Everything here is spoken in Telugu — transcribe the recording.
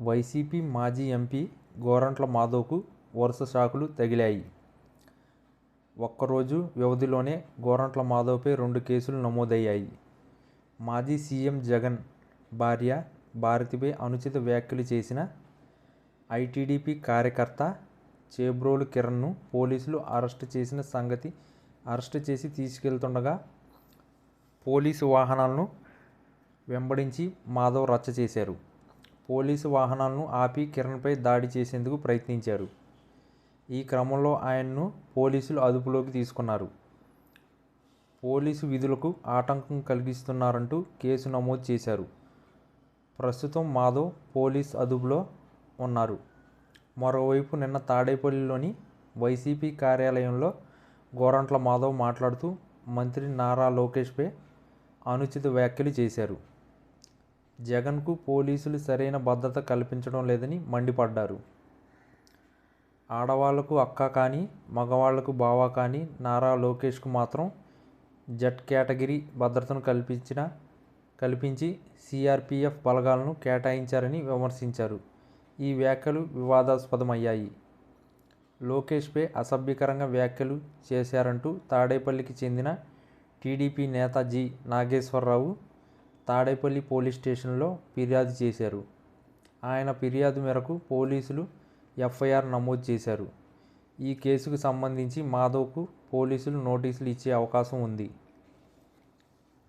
వైసీపీ మాజీ ఎంపీ గోరంట్ల మాధవ్కు వరుస షాకులు తగిలాయి. ఒక్కరోజు వ్యవధిలోనే గోరంట్ల మాధవ్పై రెండు కేసులు నమోదయ్యాయి. మాజీ సీఎం జగన్ భార్య భారతిపై అనుచిత వ్యాఖ్యలు చేసిన ఐటీడీపీ కార్యకర్త చేబ్రోలు కిరణ్ను పోలీసులు అరెస్టు చేసిన సంగతి అరెస్టు చేసి తీసుకెళ్తుండగా పోలీసు వాహనాలను వెంబడించి మాధవ్ రచ్చ చేశారు. పోలీసు వాహనాలను ఆపి కిరణ్పై దాడి చేసేందుకు ప్రయత్నించారు. ఈ క్రమంలో ఆయన్ను పోలీసులు అదుపులోకి తీసుకున్నారు. పోలీసు విధులకు ఆటంకం కలిగిస్తున్నారంటూ కేసు నమోదు చేశారు. ప్రస్తుతం మాధవ్ పోలీస్ అదుపులో ఉన్నారు. మరోవైపు నిన్న తాడేపల్లిలోని వైసీపీ కార్యాలయంలో గోరంట్ల మాధవ్ మాట్లాడుతూ మంత్రి నారా లోకేష్పై అనుచిత వ్యాఖ్యలు చేశారు. జగన్కు పోలీసులు సరైన భద్రత కల్పించడం లేదని మండిపడ్డారు. ఆడవాళ్ళకు అక్క కానీ మగవాళ్ళకు బావ కానీ నారా లోకేష్కు మాత్రం జట్ కేటగిరీ భద్రతను కల్పించిన కల్పించి సిఆర్పిఎఫ్ బలగాలను కేటాయించారని విమర్శించారు. ఈ వ్యాఖ్యలు వివాదాస్పదమయ్యాయి. లోకేష్పై అసభ్యకరంగా వ్యాఖ్యలు చేశారంటూ తాడేపల్లికి చెందిన టీడీపీ నేత జి నాగేశ్వరరావు తాడేపల్లి పోలీస్ స్టేషన్లో ఫిర్యాదు చేశారు. ఆయన ఫిర్యాదు మేరకు పోలీసులు ఎఫ్ఐఆర్ నమోదు చేశారు. ఈ కేసుకు సంబంధించి మాధవ్కు పోలీసులు నోటీసులు ఇచ్చే అవకాశం ఉంది.